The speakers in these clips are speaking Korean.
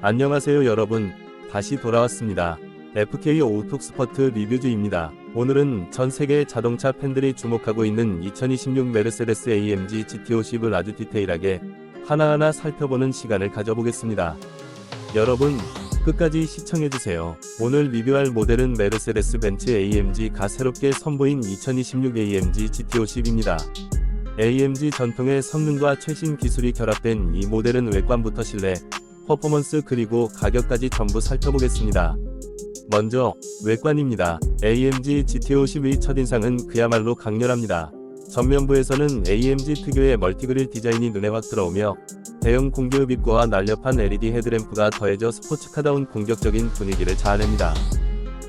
안녕하세요 여러분. 다시 돌아왔습니다. FK 오토스퍼트 리뷰즈입니다. 오늘은 전 세계 자동차 팬들이 주목하고 있는 2026 메르세데스 AMG GT50을 아주 디테일하게 하나하나 살펴보는 시간을 가져보겠습니다. 여러분, 끝까지 시청해주세요. 오늘 리뷰할 모델은 메르세데스 벤츠 AMG가 새롭게 선보인 2026 AMG GT50입니다. AMG 전통의 성능과 최신 기술이 결합된 이 모델은 외관부터 실내, 퍼포먼스 그리고 가격까지 전부 살펴보겠습니다. 먼저 외관입니다. AMG GT50의 첫인상은 그야말로 강렬합니다. 전면부에서는 AMG 특유의 멀티그릴 디자인이 눈에 확 들어오며 대형 공기 흡 입구와 날렵한 LED 헤드램프가 더해져 스포츠카다운 공격적인 분위기를 자아냅니다.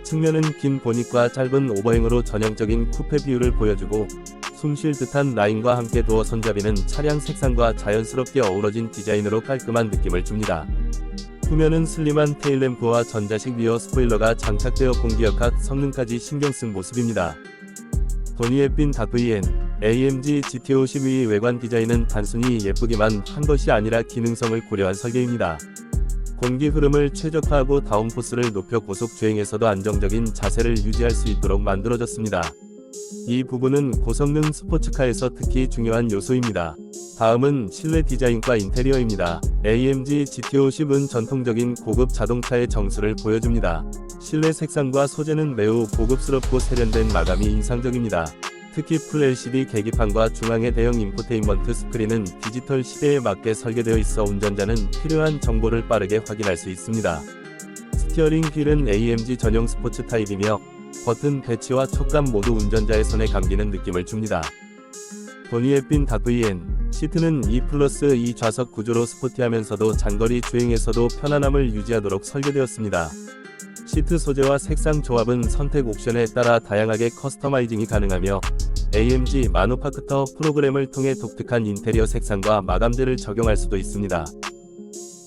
측면은 긴 보닛과 짧은 오버행으로 전형적인 쿠페 비율을 보여주고 숨 쉴 듯한 라인과 함께 도어 손잡이는 차량 색상과 자연스럽게 어우러진 디자인으로 깔끔한 느낌을 줍니다. 후면은 슬림한 테일램프와 전자식 리어 스포일러가 장착되어 공기역학 성능까지 신경 쓴 모습입니다. 도니의 빈 다VN AMG GT52 외관 디자인은 단순히 예쁘기만 한 것이 아니라 기능성을 고려한 설계입니다. 공기 흐름을 최적화하고 다운포스를 높여 고속 주행에서도 안정적인 자세를 유지할 수 있도록 만들어졌습니다. 이 부분은 고성능 스포츠카에서 특히 중요한 요소입니다. 다음은 실내 디자인과 인테리어입니다. AMG GT50은 전통적인 고급 자동차의 정수를 보여줍니다. 실내 색상과 소재는 매우 고급스럽고 세련된 마감이 인상적입니다. 특히 풀 LCD 계기판과 중앙의 대형 인포테인먼트 스크린은 디지털 시대에 맞게 설계되어 있어 운전자는 필요한 정보를 빠르게 확인할 수 있습니다. 스티어링 휠은 AMG 전용 스포츠 타입이며 버튼 배치와 촉감 모두 운전자의 손에 감기는 느낌을 줍니다. 도니의 빈 다VN 시트는 2 플러스 2 좌석 구조로 스포티하면서도 장거리 주행에서도 편안함을 유지하도록 설계되었습니다. 시트 소재와 색상 조합은 선택 옵션에 따라 다양하게 커스터마이징이 가능하며 AMG 마누파크터 프로그램을 통해 독특한 인테리어 색상과 마감재를 적용할 수도 있습니다.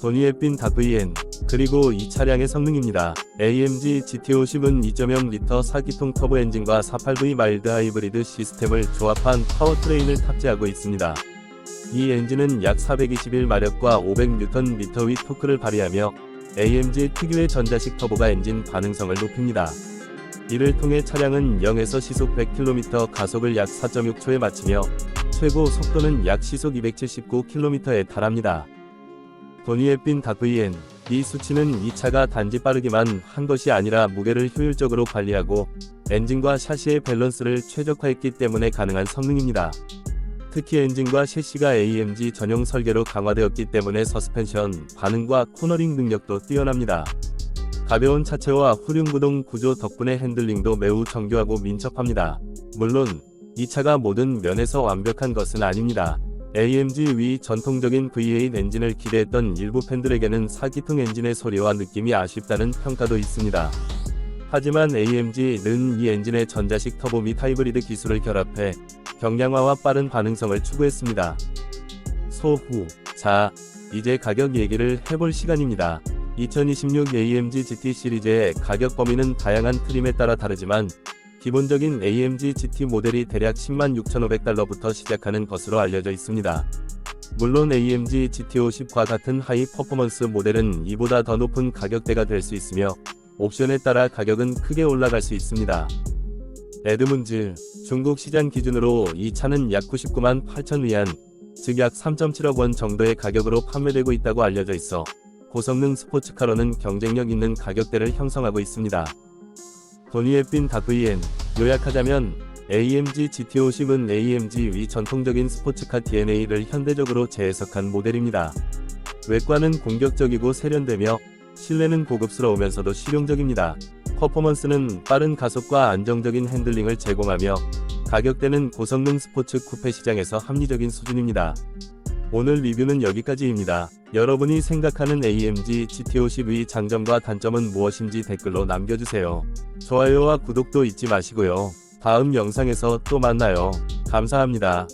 도니의 빈 다VN 그리고 이 차량의 성능입니다. AMG GT50은 2.0 리터 4기통 터보 엔진과 48V 마일드 하이브리드 시스템을 조합한 파워트레인을 탑재하고 있습니다. 이 엔진은 약 421마력과 500Nm의 토크를 발휘하며 AMG 특유의 전자식 터보가 엔진 반응성을 높입니다. 이를 통해 차량은 0에서 시속 100km 가속을 약 4.6초에 마치며 최고 속도는 약 시속 279km에 달합니다. 도니의 빈 다VN 이 수치는 이 차가 단지 빠르기만 한 것이 아니라 무게를 효율적으로 관리하고 엔진과 샤시의 밸런스를 최적화했기 때문에 가능한 성능입니다. 특히 엔진과 셰시가 AMG 전용 설계로 강화되었기 때문에 서스펜션, 반응과 코너링 능력도 뛰어납니다. 가벼운 차체와 후륜구동 구조 덕분에 핸들링도 매우 정교하고 민첩합니다. 물론 이 차가 모든 면에서 완벽한 것은 아닙니다. AMG 위 전통적인 V8 엔진을 기대했던 일부 팬들에게는 4기통 엔진의 소리와 느낌이 아쉽다는 평가도 있습니다. 하지만 AMG는 이 엔진의 전자식 터보 및 하이브리드 기술을 결합해 경량화와 빠른 반응성을 추구했습니다. 소후. 자, 이제 가격 얘기를 해볼 시간입니다. 2026 AMG GT 시리즈의 가격 범위는 다양한 트림에 따라 다르지만 기본적인 AMG GT 모델이 대략 10만 6,500달러부터 시작하는 것으로 알려져 있습니다. 물론 AMG GT50과 같은 하이 퍼포먼스 모델은 이보다 더 높은 가격대가 될 수 있으며 옵션에 따라 가격은 크게 올라갈 수 있습니다. 에드문즈 중국 시장 기준으로 이 차는 약 99만 8천 위안, 즉 약 3.7억 원 정도의 가격으로 판매되고 있다고 알려져 있어 고성능 스포츠카로는 경쟁력 있는 가격대를 형성하고 있습니다. 도니의 빈 다VN 요약하자면 AMG GT50은 AMG 위 전통적인 스포츠카 DNA를 현대적으로 재해석한 모델입니다. 외관은 공격적이고 세련되며 실내는 고급스러우면서도 실용적입니다. 퍼포먼스는 빠른 가속과 안정적인 핸들링을 제공하며 가격대는 고성능 스포츠 쿠페 시장에서 합리적인 수준입니다. 오늘 리뷰는 여기까지입니다. 여러분이 생각하는 AMG GT50의 장점과 단점은 무엇인지 댓글로 남겨주세요. 좋아요와 구독도 잊지 마시고요. 다음 영상에서 또 만나요. 감사합니다.